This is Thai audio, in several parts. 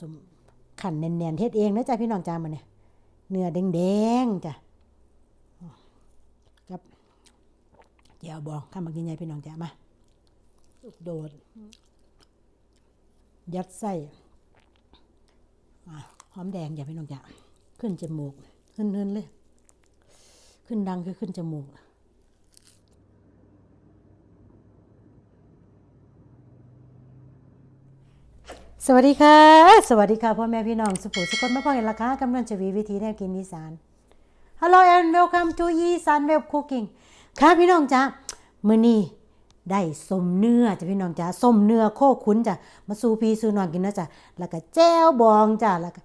สมขันแน่นๆเฮ็ดเองนะจ๊ะพี่น้องจ้ามันเนี่ยเนื้อแดงๆจ้ะกับเจียวบองข้ามากินใหญ่พี่น้องจ้ามาลูกโดด ยัดไส้หอมแดงอย่าพี่น้องจ้าขึ้นจมูกขึ้นเนินเลย ขึ้นดังคือขึ้นจมูก วัสดีค่ะ สวัสดีค่ะพ่อแม่พี่น้องสุภูสุคนมาพ่อเห็นราคากำลังจะวีวิธีแนวกินอีสาน Hello and welcome to อีสาน Web Cooking ค่ะพี่น้องจ้ามื้อนี้ได้สมเนื้อจ้ะพี่น้องจ้าสมเนื้อโคขุนจ้ะมาสู่พี่สู่น้องกินนะจ้ะแล้วก็แจ้วบองจ้ะแล้วก็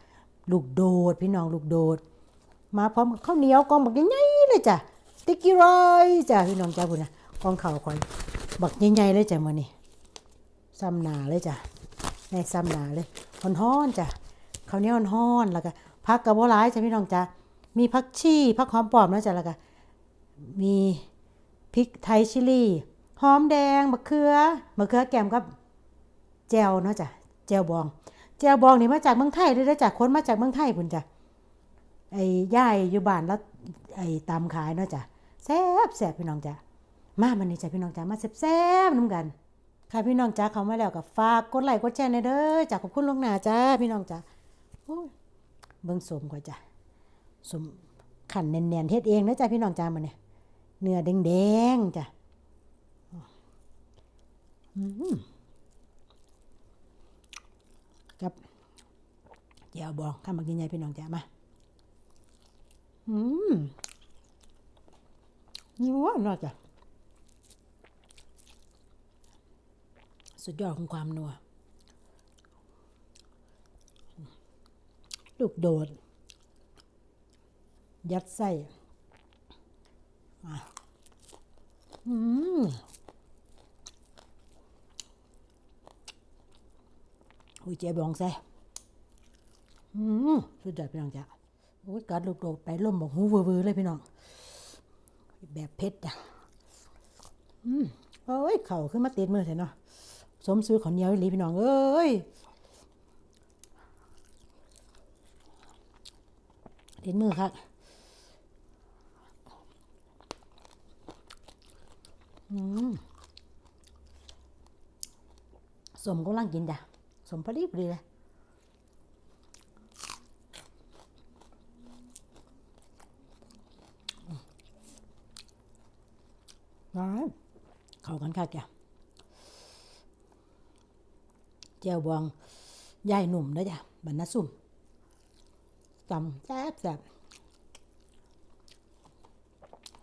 ลูกโดดพี่น้องลูกโดด มาพร้อมกับข้าวเหนียวกองบักใหญ่ๆเลยจ้ะสติ๊กกี้ไรจ้ะพี่น้องจ้าพุ่นนะกองข้าวคอยบักใหญ่ๆเลยจ้ะมื้อนี้ซ้ำหนาเลยจ้ะ ในซ้ำหนาเลยฮ้อนๆจ้ะข้าวเนียวฮ้อนๆแล้วก็ผักกระบอกหลายจ้ะพี่น้องจ้ะมีผักชีผักหอมปลอมนะจ้ะแล้วก็มีพริกไทยชิลี่หอมแดงมะเขือมะเขือแกมกับแจวเนาะจ้ะแจวบองแจวบองนี่มาจากเมืองไทยเลยนะจ้ะคนมาจากเมืองไทยพุ่นจ้ะไอ้ย่ายอยู่บ้านแล้วไอ้ตำขายเนาะจ้ะแซ่บแซ่บพี่น้องจ้ะมามันนี่จ้ะพี่น้องจ้ะมาแซ่บๆน้ำกัน ค่ะพี่น้องจ้าเขามาแล้วกับฝากกดไลค์กดแชร์ในเด้อจากขอบคุณลวงหนาจ้าพี่น้องจ้าโอ้ยเบิ่งสมกว่าจ้ะสมขันแน่นๆเฮ็ดเองนะจ้าพี่น้องจ้ามันเนี่ยเนื้อแดงๆจ้ะอืมกับเจียวบองข้ามากินใหญ่พี่น้องจ้ามาอืมนัวน่าจ้ะ สุดยอดของความนัว ลูกโดด ยัดไส้อะอืมอุ้ยเจ๊บองแซ่อืมสุดยอดพี่น้องจ้ะโอ้ยกัดลูกโดดไปล่มบอกหูเวอร์ๆเลยพี่น้อง แบบเผ็ดจ้ะอืมโอ้ย เข่าขึ้นมาติดมือเถอะเนาะ สมซื้อข้าวเหนียวอีหลีพี่น้องเอ้ยเด็ดมือครับอืมสมกำลังกินจ้ะสมพอดีพอดีเลยน้อยเข้ากันค่ะแก เจียวบองยายหนุ่มนะจ๊ะบรรณสุ่มจำแซ่บแซ่บ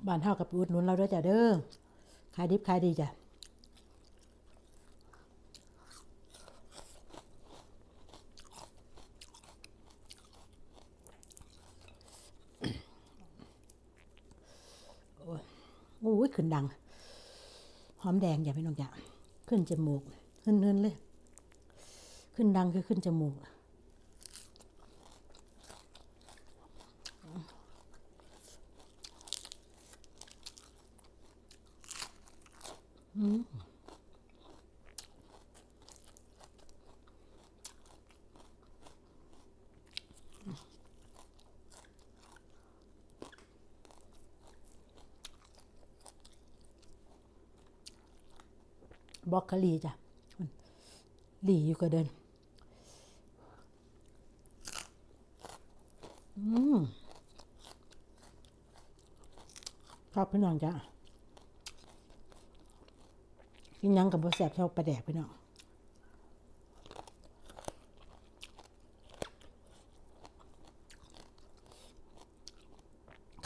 บ้านเท่ากับอุดหนุนเราด้วยจ้ะเด้อขายดิบขายดีจ้ะโอ้ยโอ้ยขึ้นดัง หอมแดงอย่าพี่น้องจ้ะขึ้นจมูกขึ้นเนินเลย ขึ้นดังคือขึ้นจมูกอืมบล็อกโคลีจ้ะหลีอยู่ก็เดิน อืมครับ พี่น้องจ้ะกินยังกับบแสบเท่าปลาแดกพี่น้อง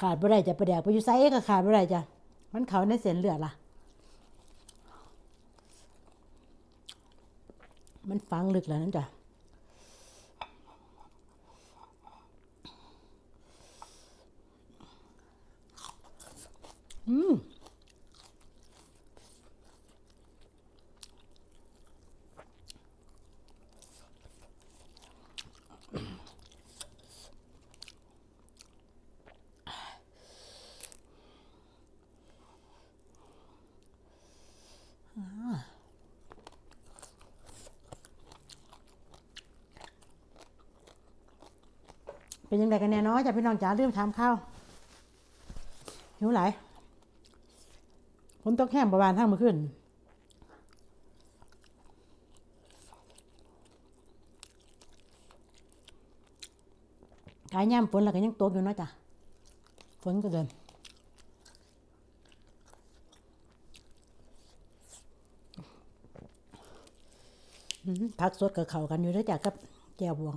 ขาดบ่ได้จะปลาแดกไปอยู่ไซก็ขาดบ่ได้จ้ะมันเขาในเส้นเลือดล่ะ มันฝังลึกแล้วนั่นจ้ะ เป็นยังไงกันแน่นาะจ้ะพี่น้องจ๋าลืมถามข้าวหิวไหลฝนตกแห้งประมาณทั้งเมื่อคืนกายย่ำฝนแล้วก็ยังตกอยู่เนาะจ้ะฝนก็เดินอืมผักสดกับเข่ากันอยู่แล้วจ้ะกับแก้วบวง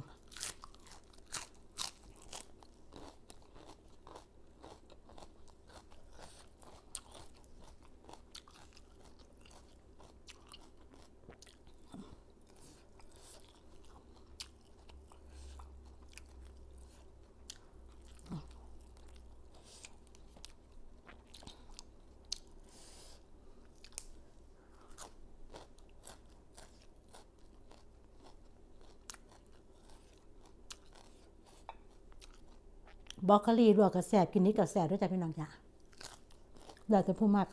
บรอกโคลีลวกกับแสบกินนี้กับแสบด้วยจ้ะพี่น้องจ้ะเดี๋ยวจะพูดมาก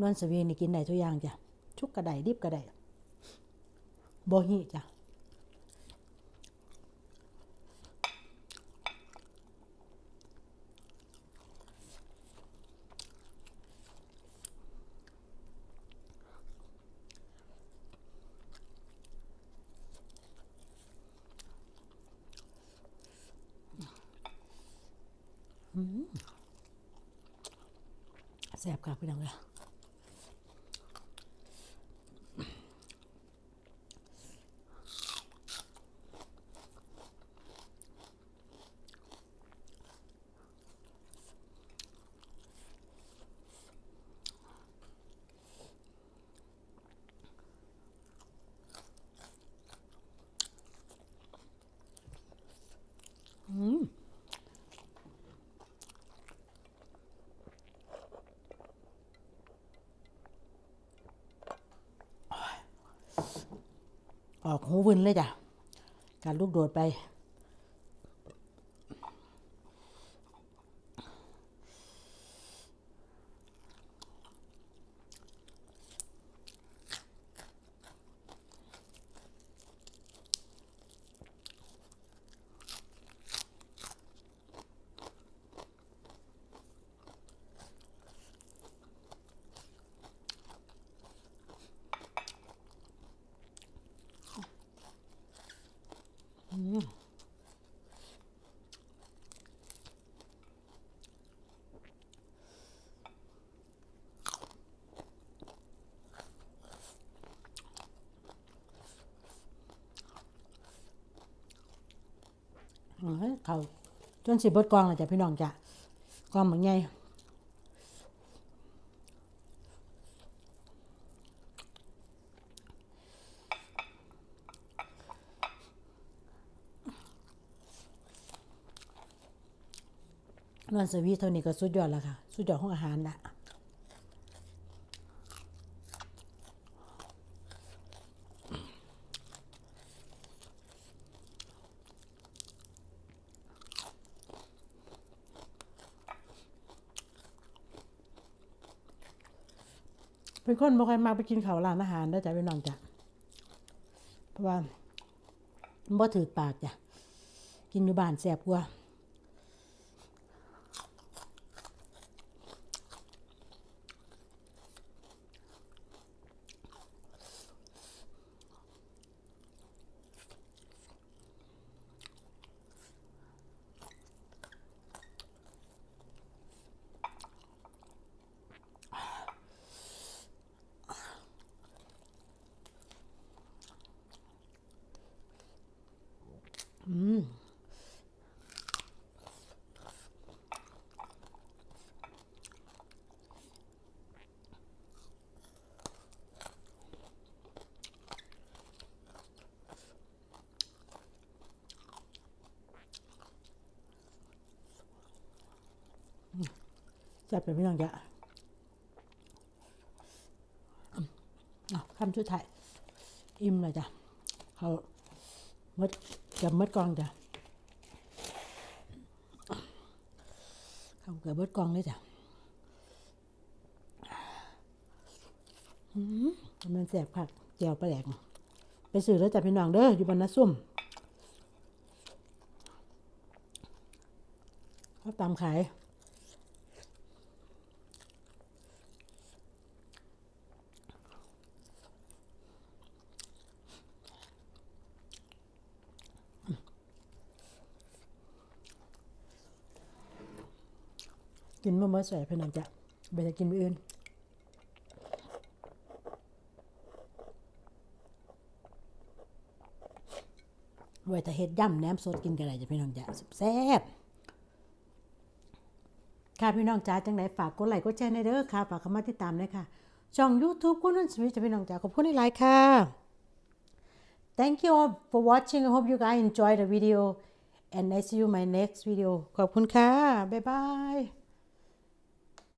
นวลสวีนี่กินได้ทุกอย่างจ้ะชุกกระไดดิบกระไดโบฮีจ้ะ แสบค่ะพี่น้องเลย ออกหูวึนเลยจ้ะการลูกโดดไป เขาจนสิบดกองเลยจ้ะพี่น้องจ้ะกองเหมือนไง วลสวีเท่านี้ก็สุดยอดแล้วค่ะ สุดยอดของอาหารละเป็นคนบ่ค่อยมักไปกินข้าวร้านอาหารเด้จ้ะพี่น้องจ้ะเพราะว่ามันบ่ถือปากจ้ะกินอยู่บ้านแซ่บกว่า จับไปพี่น้องจ้ะอะคำชุดไทยอิ่มเลยจ้ะเขามดเกับมดกองจ้ะเขาเกือบเบิดกองเลยจ้ะมันแสบผักแจวปลาแหลกไปซื้อแล้วจ้ะพี่น้องเด้ออยู่บนน้าซุ่มเขาตามขาย กินมื่อเมื่อใส่เพื่อนองจ้ะไปจะกินไปอื่นไว้แต่เฮ็ดย่ำแหนมสดกินกันอะไรจ้ะพี่น้องจ้ะแซ่บค่ะพี่น้องจ้าจังไหนฝากกดไลค์กดแชร์ในเด้อค่ะ ฝากเข้ามาติดตามด้วยค่ะ ช่อง YouTube คุณนุ่นสวิตจ้ะพี่น้องจ้าขอบคุณที่ไลค์ค่ะ Thank you all for watching I hope you guys enjoy the video and I see you in my next video ขอบคุณค่ะ บ๊ายบาย